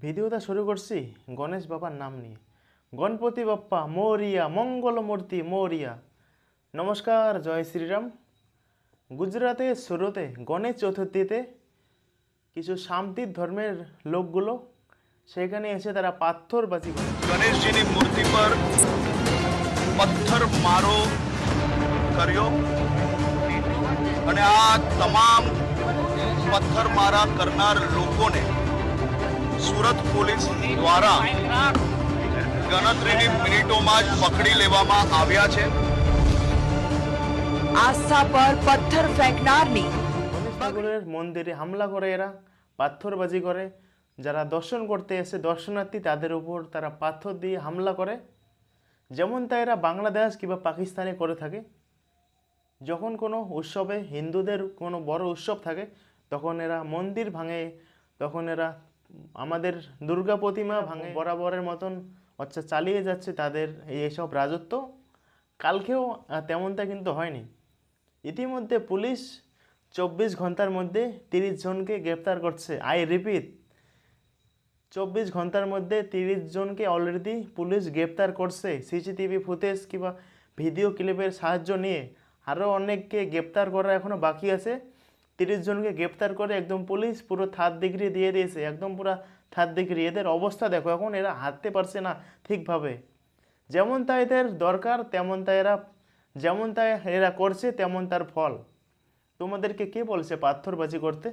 ভিডিওটা শুরু করছি গণেশ বাবার নাম নিয়ে গণপতি বাপ্পা মৌরিয়া মঙ্গলমূর্তি মৌরিয়া নমস্কার জয় শ্রীরাম গুজরাতে শুরুতে গণেশ চতুর্থীতে কিছু শান্তির ধর্মের লোকগুলো সেখানে এসে তারা পাথরবাজি করে ગણેશ જીની મૂર્તિ પર પથ્થર મારો કર્યો અને આ તમામ પથ્થરમારા કરનાર લોકોને સુરત પોલીસ દ્વારા ગણતરીની મિનિટોમાં જ પકડી લેવામાં આવ્યા છે આસ્થા પર પથ્થર ફેંકનારની গণেশ ঠাকুরের মন্দিরে হামলা করে এরা পাথরবাজি করে যারা দর্শন করতে এসে দর্শনার্থী তাদের উপর তারা পাথর দিয়ে হামলা করে যেমন তা এরা বাংলাদেশ কিংবা পাকিস্তানে করে থাকে যখন কোনো উৎসবে হিন্দুদের কোনো বড় উৎসব থাকে তখন এরা মন্দির ভাঙে তখন এরা আমাদের দুর্গা প্রতিমা ভাঙে। বরাবরের মতন আচ্ছা চালিয়ে যাচ্ছে তাদের এইসব রাজত্ব। কালকেও তেমনটা কিন্তু হয়নি। ইতিমধ্যে পুলিশ চব্বিশ ঘণ্টার মধ্যে তিরিশ জনকে গ্রেপ্তার করছে। আই রিপিট চব্বিশ ঘণ্টার মধ্যে তিরিশ জনকে অলরেডি পুলিশ গ্রেপ্তার করছে। সিসিটিভি ফুটেজ কিংবা ভিডিও ক্লিপের সাহায্য নিয়ে আরও অনেককে গ্রেপ্তার করা এখনও বাকি আছে। তিরিশ জনকে গ্রেপ্তার করে একদম পুলিশ পুরো থার্ড ডিগ্রি দিয়ে দিয়েছে, একদম পুরো থার্ড ডিগ্রি। এদের অবস্থা দেখো, এখন এরা হাঁটতে পারছে না ঠিকভাবে। যেমন তা এদের দরকার, তেমন তা এরা, যেমন তা এরা করছে, তেমন তার ফল। তোমাদেরকে কে বলছে পাথরবাজি করতে?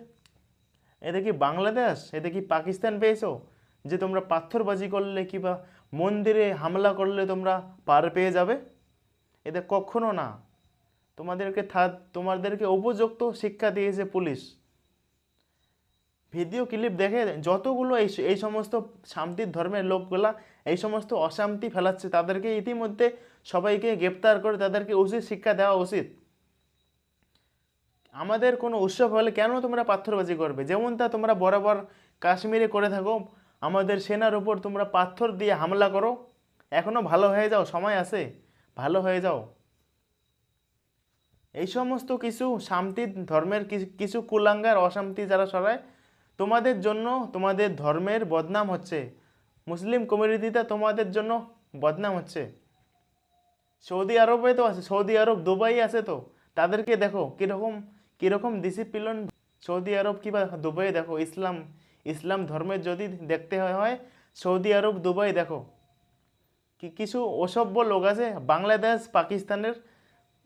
এতে কি বাংলাদেশ? এতে কি পাকিস্তান পেয়েছ? যে তোমরা পাথরবাজি করলে কিংবা মন্দিরে হামলা করলে তোমরা পার পেয়ে যাবে? এতে কখনো না। তোমাদেরকে তোমাদেরকে উপযুক্ত শিক্ষা দিয়েছে পুলিশ। ভিডিও ক্লিপ দেখে যতগুলো এই এই সমস্ত শান্তির ধর্মের লোকগুলা এই সমস্ত অশান্তি ফেলাচ্ছে, তাদেরকে ইতিমধ্যে সবাইকে গ্রেপ্তার করে তাদেরকে উচিত শিক্ষা দেওয়া উচিত। আমাদের কোনো উৎসব হলে কেন তোমরা পাথরবাজি করবে? যেমন তা তোমরা বরাবর কাশ্মীরে করে থাকো, আমাদের সেনার উপর তোমরা পাথর দিয়ে হামলা করো এখনও ভালো হয়ে যাও, সময় আছে, ভালো হয়ে যাও। এই সমস্ত কিছু শান্তি ধর্মের কিছু- কুলাঙ্গার অশান্তি যারা সরায় তোমাদের জন্য তোমাদের ধর্মের বদনাম হচ্ছে। মুসলিম কমিউনিটিতে তোমাদের জন্য বদনাম হচ্ছে। সৌদি আরবে তো আছে, সৌদি আরব, দুবাই আছে তো। তাদেরকে দেখো, কীরকম কীরকম ডিসিপ্লিন সৌদি আরব কিংবা দুবাই দেখো, ইসলাম ইসলাম ধর্মের যদি দেখতে হয়, সৌদি আরব, দুবাই দেখো। কি, কিছু অসভ্য লোক আছে, বাংলাদেশ, পাকিস্তানের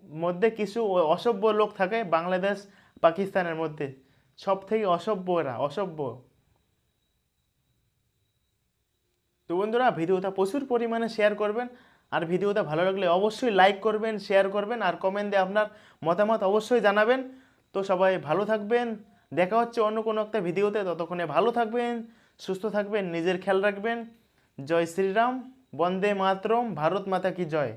মধ্যে কিছু অসভ্য লোক থাকে বাংলাদেশ, পাকিস্তানের মধ্যে। সব থেকে অসভ্য এরা, অসভ্য। তো বন্ধুরা, ভিডিওটা প্রচুর পরিমাণে শেয়ার করবেন। আর ভিডিওটা ভালো লাগলে অবশ্যই লাইক করবেন শেয়ার করবেন, আর কমেন্ট আপনার মতামত অবশ্যই জানাবেন। তো সবাই ভালো থাকবেন, দেখা হচ্ছে অন্য কোনো একটা ভিডিওতে। ততক্ষণে ভালো থাকবেন, সুস্থ থাকবেন, নিজের খেয়াল রাখবেন। জয় শ্রীরাম, বন্দে মাতরম, ভারত মাতা কি জয়।